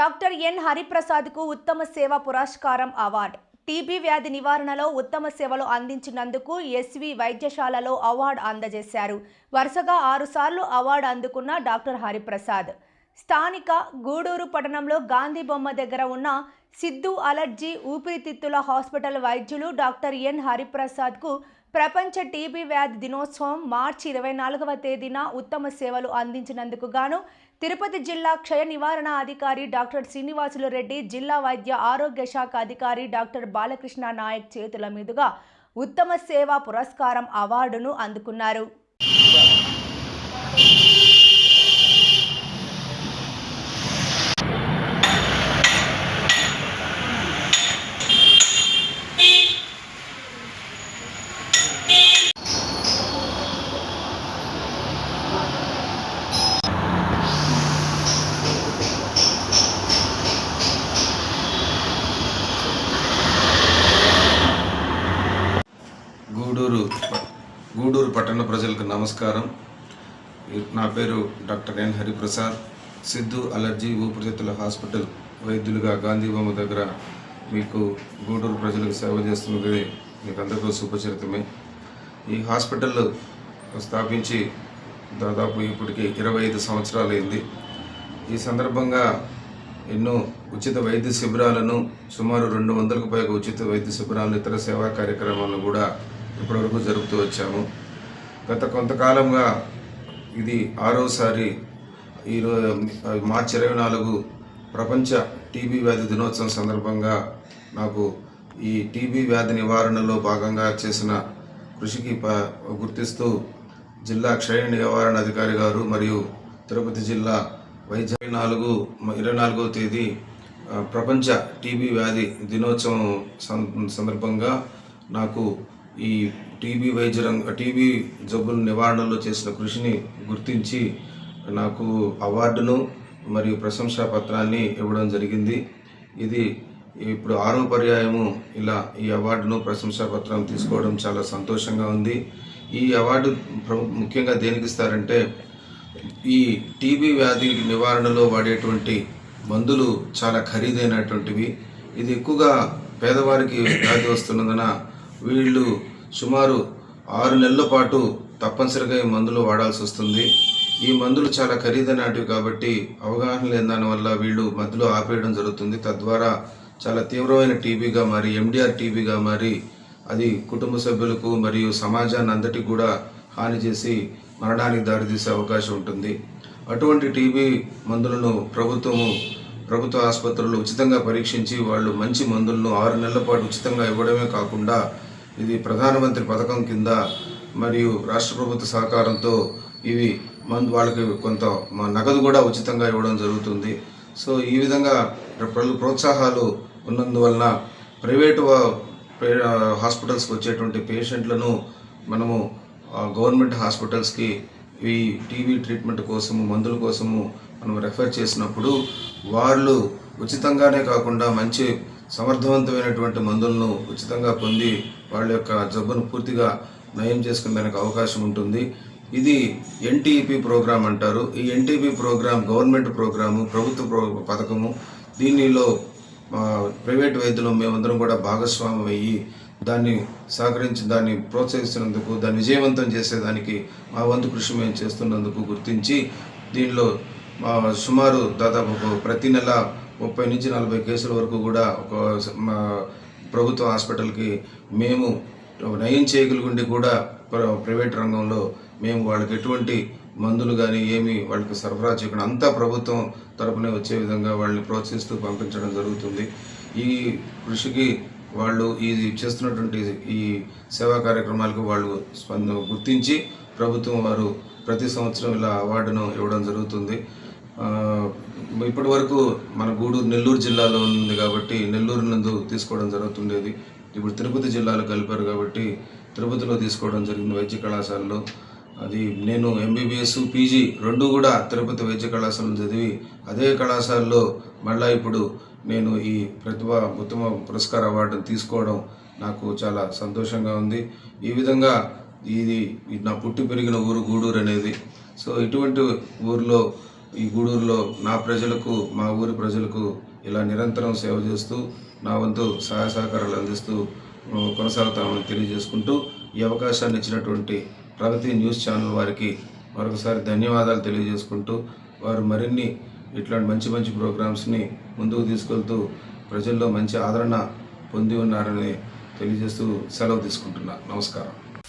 Doctor N హరిప్రసాద్కు ఉత్తమ సేవ పురస్కారం అవార్డు. టీబీ వ్యాధి నివారణలో ఉత్తమ సేవలు అందించినందుకు ఎస్వి వైద్యశాలలో అవార్డు అందజేశారు. వరుసగా ఆరుసార్లు అవార్డు అందుకున్న డాక్టర్ హరిప్రసాద్. స్థానిక గూడూరు పట్టణంలో గాంధీ బొమ్మ దగ్గర ఉన్న సిద్ధు అలర్జీ ఊపిరితిత్తుల హాస్పిటల్ వైద్యులు డాక్టర్ ఎన్ హరిప్రసాద్కు ప్రపంచ టీబీ వ్యాధి దినోత్సవం మార్చి ఇరవై నాలుగవ తేదీన ఉత్తమ సేవలు అందించినందుకు గాను తిరుపతి జిల్లా క్షయ నివారణ అధికారి డాక్టర్ శ్రీనివాసులు రెడ్డి జిల్లా వైద్య ఆరోగ్య శాఖ అధికారి డాక్టర్ బాలకృష్ణ నాయక్ చేతుల మీదుగా ఉత్తమ సేవా పురస్కారం అవార్డును అందుకున్నారు. గూడూరు గూడూరు పట్టణ ప్రజలకు నమస్కారం. నా పేరు doctor N Hariprasad. Siddhu allergy ఊపిరితిత్తుల హాస్పిటల్ వైద్యులుగా గాంధీ బొమ్మ దగ్గర మీకు గూడూరు ప్రజలకు సేవ చేస్తున్నది మీకు అందరికీ శుభచరితమే. ఈ హాస్పిటల్ స్థాపించి దాదాపు ఇప్పటికి ఇరవై ఐదు సంవత్సరాలు అయింది ఈ సందర్భంగా ఎన్నో ఉచిత వైద్య శిబిరాలను సుమారు రెండు వందలకు పైగా ఉచిత వైద్య శిబిరాలను ఇతర సేవా కార్యక్రమాలను కూడా ఇప్పటివరకు జరుపుతూ వచ్చాము. గత కొంతకాలంగా ఇది ఆరోసారి ఈరోజు మార్చి ఇరవై నాలుగు ప్రపంచ టీబీ వ్యాధి దినోత్సవం సందర్భంగా నాకు ఈ టీబీ వ్యాధి నివారణలో భాగంగా చేసిన కృషికి ప- గుర్తిస్తూ జిల్లా క్షయ నివారణ అధికారి గారు మరియు తిరుపతి జిల్లా వైద్య ఇరవై నాలుగు ఇరవై నాలుగవ తేదీ ప్రపంచ టీబీ వ్యాధి దినోత్సవం సందర్భంగా నాకు ఈ టీబీ వైద్య రంగ టీబీ జబ్బుల నివారణలో చేసిన కృషిని గుర్తించి నాకు అవార్డును మరియు ప్రశంసా పత్రాన్ని ఇవ్వడం జరిగింది. ఇది ఇప్పుడు ఆరో పర్యాయము ఇలా ఈ అవార్డును ప్రశంసా పత్రం తీసుకోవడం చాలా సంతోషంగా ఉంది. ఈ అవార్డు ముఖ్యంగా దేనికి ఇస్తారంటే ఈ టీబీ వ్యాధి నివారణలో వాడేటువంటి మందులు చాలా ఖరీదైనటువంటివి. ఇది ఎక్కువగా పేదవారికి వ్యాధి వస్తున్నందున వీళ్ళు సుమారు ఆరు నెలల పాటు తప్పనిసరిగా ఈ మందులు వాడాల్సి వస్తుంది. ఈ మందులు చాలా ఖరీదైనటివి కాబట్టి అవగాహన లేని దానివల్ల వీళ్ళు మధ్యలో ఆపేయడం జరుగుతుంది. తద్వారా చాలా తీవ్రమైన టీబీగా మారి ఎండిఆర్ టీబీగా మారి అది కుటుంబ సభ్యులకు మరియు సమాజాన్ని అందరికీ కూడా హాని చేసి మరణానికి దారితీసే అవకాశం ఉంటుంది. అటువంటి టీబీ మందులను ప్రభుత్వము ప్రభుత్వ ఆసుపత్రులు ఉచితంగా పరీక్షించి వాళ్ళు మంచి మందులను ఆరు నెలల పాటు ఉచితంగా ఇవ్వడమే కాకుండా ఇది ప్రధానమంత్రి పథకం కింద మరియు రాష్ట్ర ప్రభుత్వ సహకారంతో ఇవి మందు వాళ్ళకి కొంత మ- నగదు కూడా ఉచితంగా ఇవ్వడం జరుగుతుంది. సో ఈ విధంగా ప్ర- ప్రోత్సాహాలు ఉన్నందువలన ప్రైవేటు హాస్పిటల్స్కి వచ్చేటువంటి పేషెంట్లను మనము గవర్నమెంట్ హాస్పిటల్స్కి ఈ టీబీ ట్రీట్మెంట్ కోసము మందుల కోసము మనం రెఫర్ చేసినప్పుడు వాళ్ళు ఉచితంగానే కాకుండా మంచి సమర్థవంతమైనటువంటి మందులను ఉచితంగా పొంది వాళ్ళ యొక్క జబ్బును పూర్తిగా నయం చేసుకునేందుకు అవకాశం ఉంటుంది. ఇది ఎన్టీపీ ప్రోగ్రాం అంటారు. ఈ ఎన్టీపీ ప్రోగ్రాం గవర్నమెంట్ ప్రోగ్రాము ప్రభుత్వ ప్రో పథకము దీనిలో ప్రైవేట్ వైద్యులు మేమందరం కూడా భాగస్వామ్యం అయ్యి దాన్ని సహకరించి దాన్ని ప్రోత్సహిస్తున్నందుకు దాన్ని విజయవంతం చేసేదానికి మా వంతు కృషి మేము చేస్తున్నందుకు గుర్తించి దీనిలో మా సుమారు దాదాపు ప్రతి నెల ముప్పై నుంచి నలభై కేసుల వరకు కూడా ఒక మా ప్రభుత్వ హాస్పిటల్కి మేము నయం చేయగలిగి కూడా ప్ర- ప్రైవేట్ రంగంలో మేము వాళ్ళకి ఎటువంటి మందులు కానీ ఏమి వాళ్ళకి సరఫరా చేయకుండా అంతా ప్రభుత్వం తరపునే వచ్చే విధంగా వాళ్ళని ప్రోత్సహిస్తూ పంపించడం జరుగుతుంది. ఈ కృషికి వాళ్ళు ఈ చేస్తున్నటువంటి ఈ సేవా కార్యక్రమాలకు వాళ్ళు స్పంద గుర్తించి ప్రభుత్వం వారు ప్రతి సంవత్సరం ఇలా అవార్డును ఇవ్వడం జరుగుతుంది. ఇప్పటి వరకు మన గూడూరు నెల్లూరు జిల్లాలో ఉంది కాబట్టి నెల్లూరు నందు తీసుకోవడం జరుగుతుండేది. ఇప్పుడు తిరుపతి జిల్లాలో కలిపారు కాబట్టి తిరుపతిలో తీసుకోవడం జరిగింది వైద్య కళాశాలలో. అది నేను ఎంబీబీఎస్ పీజీ రెండు కూడా తిరుపతి వైద్య కళాశాలలో చదివి అదే కళాశాలలో మళ్ళా ఇప్పుడు నేను ఈ ప్రతిభ ఉత్తమ పురస్కార అవార్డును తీసుకోవడం నాకు చాలా సంతోషంగా ఉంది. ఈ విధంగా ఇది ఇది నా పుట్టి పెరిగిన ఊరు గూడూరు అనేది. సో ఇటువంటి ఊరిలో ఈ గూడూరులో నా ప్రజలకు మా ఊరి ప్రజలకు ఇలా నిరంతరం సేవ చేస్తూ నా వంతు సహాయ సహకారాలు అందిస్తూ కొనసాగుతామని తెలియజేసుకుంటూ ఈ అవకాశాన్ని ఇచ్చినటువంటి ప్రగతి న్యూస్ ఛానల్ వారికి మరొకసారి ధన్యవాదాలు తెలియజేసుకుంటూ వారు మరిన్ని ఇట్లాంటి మంచి మంచి ప్రోగ్రామ్స్ని ముందుకు తీసుకెళ్తూ ప్రజల్లో మంచి ఆదరణ పొంది ఉన్నారని తెలియజేస్తూ సెలవు తీసుకుంటున్నా. నమస్కారం.